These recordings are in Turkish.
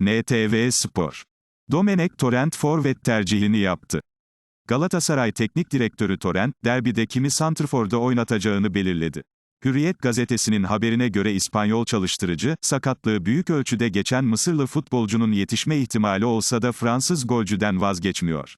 NTV Spor. Domenek Torrent forvet tercihini yaptı. Galatasaray Teknik Direktörü Torrent, derbide kimi santrforda oynatacağını belirledi. Hürriyet gazetesinin haberine göre İspanyol çalıştırıcı, sakatlığı büyük ölçüde geçen Mısırlı futbolcunun yetişme ihtimali olsa da Fransız golcüden vazgeçmiyor.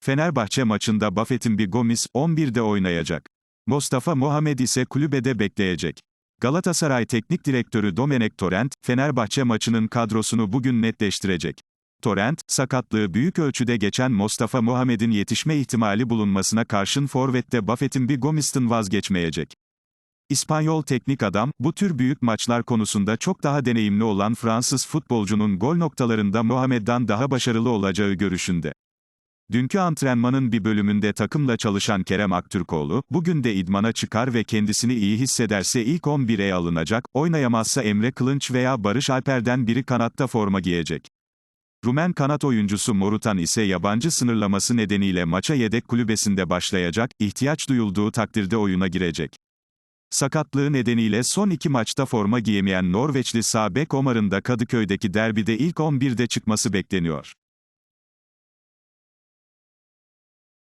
Fenerbahçe maçında Buffett'in bir Gomis, 11'de oynayacak. Mustafa Mohamed ise kulübede bekleyecek. Galatasaray Teknik Direktörü Domenek Torrent, Fenerbahçe maçının kadrosunu bugün netleştirecek. Torrent, sakatlığı büyük ölçüde geçen Mustafa Muhammed'in yetişme ihtimali bulunmasına karşın forvette Buffett'in bir Gomis'ten vazgeçmeyecek. İspanyol teknik adam, bu tür büyük maçlar konusunda çok daha deneyimli olan Fransız futbolcunun gol noktalarında Muhammed'dan daha başarılı olacağı görüşünde. Dünkü antrenmanın bir bölümünde takımla çalışan Kerem Aktürkoğlu, bugün de idmana çıkar ve kendisini iyi hissederse ilk 11'e alınacak, oynayamazsa Emre Kılınç veya Barış Alper'den biri kanatta forma giyecek. Rumen kanat oyuncusu Morutan ise yabancı sınırlaması nedeniyle maça yedek kulübesinde başlayacak, ihtiyaç duyulduğu takdirde oyuna girecek. Sakatlığı nedeniyle son iki maçta forma giyemeyen Norveçli sağ bek Omar'ın da Kadıköy'deki derbide ilk 11'de çıkması bekleniyor.